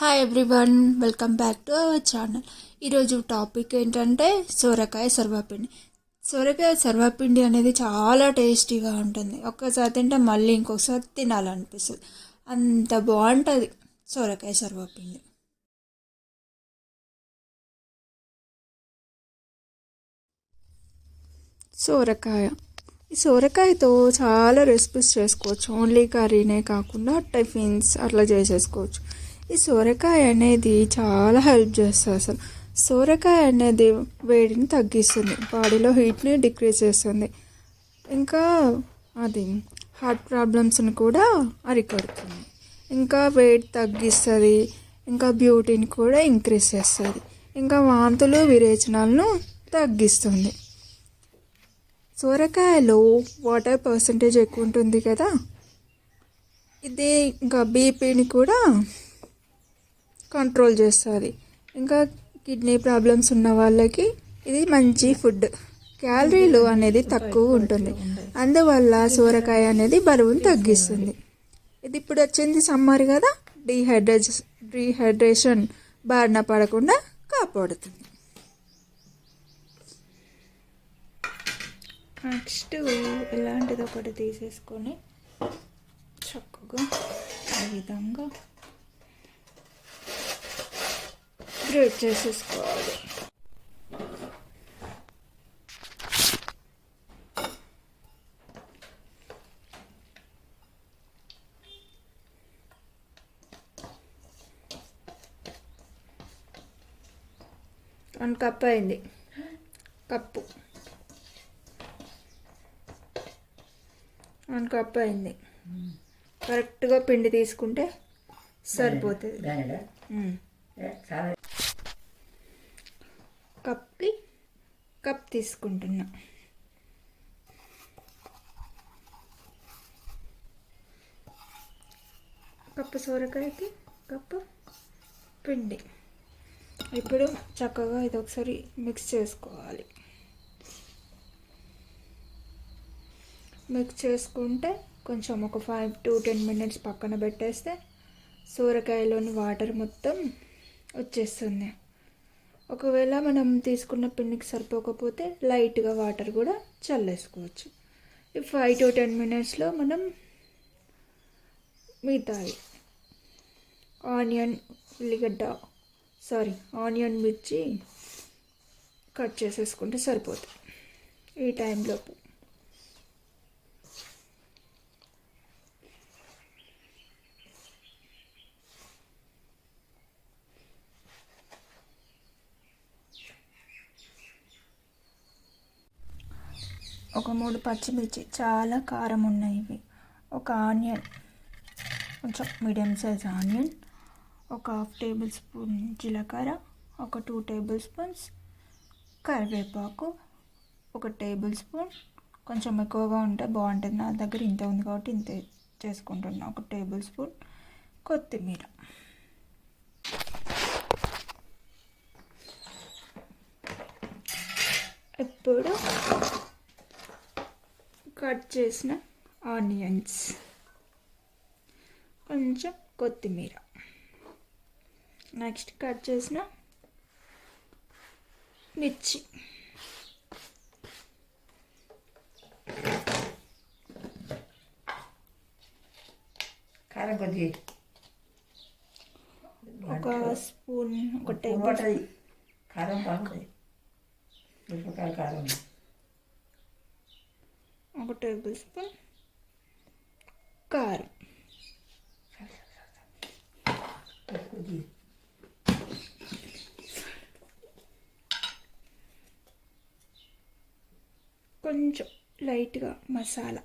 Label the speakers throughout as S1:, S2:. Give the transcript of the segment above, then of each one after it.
S1: Hi everyone welcome back to our channel ఈరోజు topic ఏంటంటే సోరకాయ సర్వపిండి. సోరకాయ సర్వపిండి అనేది చాలా టేస్టీగా ఉంటుంది. ఒక్కసారి తింటే మళ్ళీ ఇంకొకసారి తినాలనిపిస్తుంది. అంత బాగుంటుంది సోరకాయ సర్వపిండి. సోరకాయ. ఈ సోరకాయతో చాలా రెసిపీస్ చేసుకోవచ్చు. ఓన్లీ కర్రీనే కాకుండా టిఫిన్స్ అట్లా చేసేసుకోవచ్చు. ఈ సోరకాయ అనేది చాలా హెల్ప్ చేస్తుంది అసలు. సోరకాయ అనేది వేడిని తగ్గిస్తుంది బాడీలో హీట్ని డిక్రీజ్ చేస్తుంది. ఇంకా అది హార్ట్ ప్రాబ్లమ్స్ని కూడా అరికడుతుంది. ఇంకా వెయిట్ తగ్గిస్తుంది ఇంకా బ్యూటీని కూడా ఇంక్రీజ్ చేస్తుంది ఇంకా వాంతులు విరేచనాలను తగ్గిస్తుంది. సోరకాయలో వాటర్ పర్సంటేజ్ ఎక్కువ ఉంటుంది కదా? ఇది ఇంకా బీపీని కూడా కంట్రోల్ చేస్తుంది. ఇంకా కిడ్నీ ప్రాబ్లమ్స్ ఉన్న వాళ్ళకి ఇది మంచి ఫుడ్ క్యాలరీలు అనేది తక్కువ ఉంటుంది. అందువల్ల సోరకాయ అనేది బరువును తగ్గిస్తుంది. ఇది ఇప్పుడు వచ్చింది సమ్మర్ కదా డీహైడ్రేజ్ డీహైడ్రేషన్ బారిన పడకుండా కాపాడుతుంది. నెక్స్ట్ ఇలాంటిది ఒకటి తీసేసుకొని చక్కగా ఆ విధంగా గ్రేట్ చేసేసుకోవాలి వన్ కప్ అయింది. కప్పు. వన్ కప్ అయింది. కరెక్ట్గా పిండి తీసుకుంటే సరిపోతుంది. కప్కి కప్ తీసుకుంటున్నా. కప్పు సోరకాయకి కప్పు పిండి. ఇప్పుడు చక్కగా ఇది ఒకసారి మిక్స్ చేసుకోవాలి. మిక్స్ చేసుకుంటే కొంచెం ఒక ఫైవ్ టు టెన్ మినిట్స్ పక్కన పెట్టేస్తే సోరకాయలోని వాటర్ మొత్తం వచ్చేస్తుంది. ఒకవేళ మనం తీసుకున్న పిండికి సరిపోకపోతే లైట్గా వాటర్ కూడా చల్లేసుకోవచ్చు. ఈ ఫైవ్ టు టెన్ మినిట్స్లో మనం మిగతాయి. ఆనియన్ ఉల్లిగడ్డ సారీ ఆనియన్ మిర్చి కట్ చేసేసుకుంటే సరిపోతుంది ఈ టైంలోపు ఒక మూడు పచ్చిమిర్చి చాలా కారం ఉన్నాయి ఇవి ఒక ఆనియన్ కొంచెం మీడియం సైజ్ ఆనియన్ ఒక హాఫ్ టేబుల్ స్పూన్ జీలకర్ర ఒక టూ టేబుల్ స్పూన్స్ కరివేపాకు ఒక టేబుల్ స్పూన్ కొంచెం ఎక్కువగా ఉంటే బాగుంటుంది. నా దగ్గర ఇంత ఉంది కాబట్టి ఇంత చేసుకుంటున్నా. ఒక టేబుల్ స్పూన్ కొత్తిమీర. ఇప్పుడు కట్ చేసిన ఆనియన్స్. కొంచెం కొత్తిమీర. నెక్స్ట్ కట్ చేసిన మిర్చి.
S2: కారం కొద్ది
S1: ఒక స్పూన్ ఒక టేబుల్
S2: కారం మిరపకాయల కారం
S1: ఒక టేబుల్ స్పూన్ కారం. కొంచెం లైట్గా మసాలా.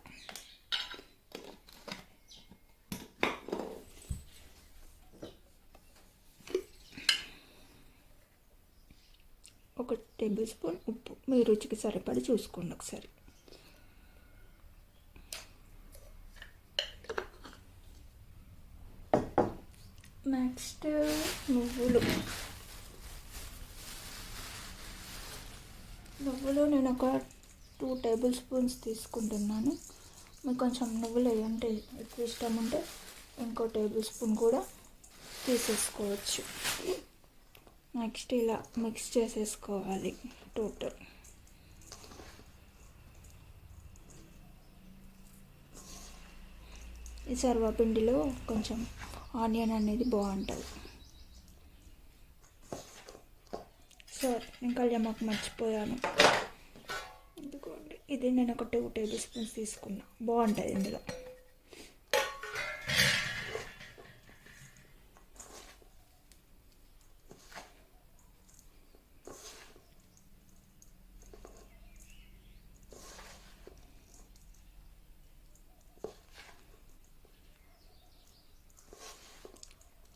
S1: ఒక టేబుల్ స్పూన్ ఉప్పు. మీ రుచికి సరిపడి చూసుకోండి ఒకసారి. నెక్స్ట్ నువ్వులు. నువ్వులు నేను ఒక టూ టేబుల్ స్పూన్స్ తీసుకుంటున్నాను. మీకు కొంచెం నువ్వులు ఏమంటే ఎక్కువ ఇష్టం ఉంటే ఇంకో టేబుల్ స్పూన్ కూడా తీసేసుకోవచ్చు. నెక్స్ట్ ఇలా మిక్స్ చేసేసుకోవాలి టోటల్. ఈ సర్వపిండిలో కొంచెం ఆనియన్ అనేది బాగుంటుంది. సార్ నేను కళ్యామాకు మర్చిపోయాను. ఇది నేను ఒక టూ టేబుల్ స్పూన్స్ తీసుకున్నా. బాగుంటుంది ఇందులో.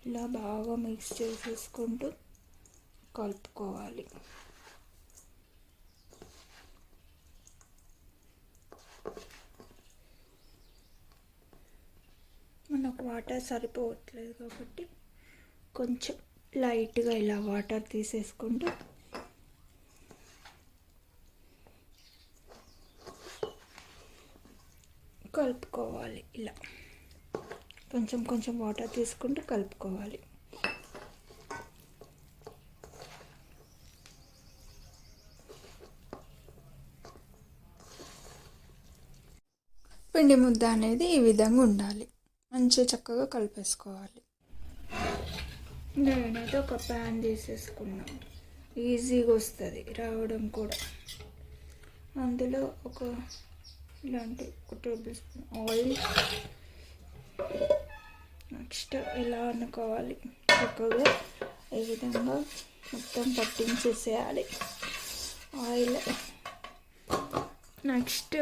S1: ఇలా బాగా మిక్స్ చేసేసుకుంటూ కలుపుకోవాలి. మనకు వాటర్ సరిపోవట్లేదు కాబట్టి కొంచెం లైట్గా ఇలా వాటర్ తీసేసుకుంటూ కలుపుకోవాలి ఇలా. కొంచెం కొంచెం వాటర్ తీసుకుంటూ కలుపుకోవాలి. పిండి ముద్ద అనేది ఈ విధంగా ఉండాలి. మంచిగా చక్కగా కలిపేసుకోవాలి. నేనైతే ఒక ప్యాన్ తీసేసుకున్నాను ఈజీగా వస్తుంది రావడం కూడా. అందులో ఒక ఇలాంటి ఒక టేబుల్ స్పూన్ ఆయిల్ నెక్స్ట్ ఇలా అనుకోవాలి. చక్కగా ఈ విధంగా మొత్తం పట్టించేసేయాలి. ఆయిల్ నెక్స్ట్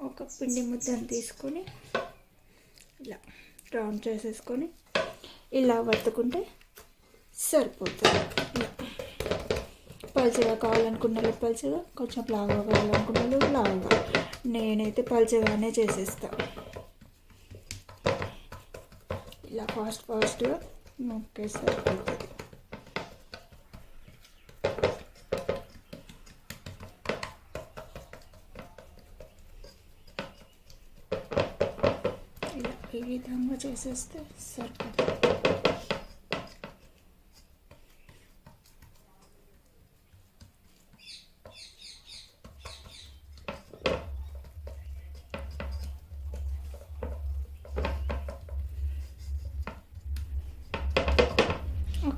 S1: ఒక పిండి ముద్దను తీసుకొని ఇలా రౌండ్ చేసేసుకొని ఇలా వత్తుకుంటే సరిపోతుంది. ఇలా. పలుచగా కావాలనుకున్న వాళ్ళు పలుచగా కొంచెం లావుగా కావాలనుకున్న లావుగా. నేనైతే పలుచగానే చేసేస్తా. ఇలా ఫాస్ట్ ఫాస్ట్గా నొక్కేస్తే సరిపోతుంది ఇలా ఈ విధంగా చేసేస్తే సరిపోతుంది.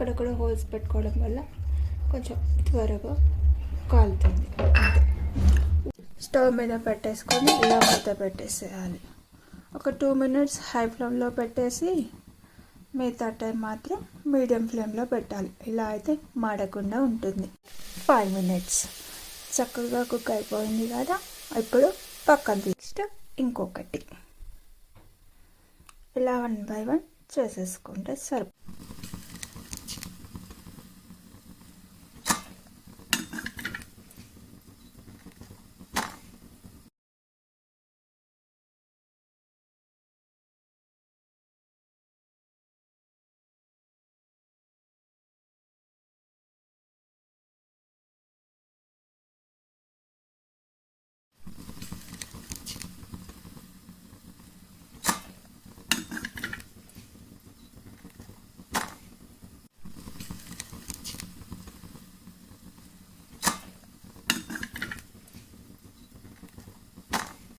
S1: అక్కడక్కడ హోల్స్ పెట్టుకోవడం వల్ల కొంచెం త్వరగా కాలుతుంది. స్టవ్ మీద పెట్టేసుకొని ఇలా మూత పెట్టేసేయాలి. ఒక టూ మినిట్స్ హై ఫ్లేమ్లో పెట్టేసి మిగతా టైం మాత్రం మీడియం ఫ్లేమ్లో పెట్టాలి. ఇలా అయితే మాడకుండా ఉంటుంది. Five minutes. చక్కగా కుక్ అయిపోయింది కదా? ఇప్పుడు పక్కన నెక్స్ట్ ఇంకొకటి. ఇలా వన్ బై వన్ చేసేసుకుంటే సరిపోతుంది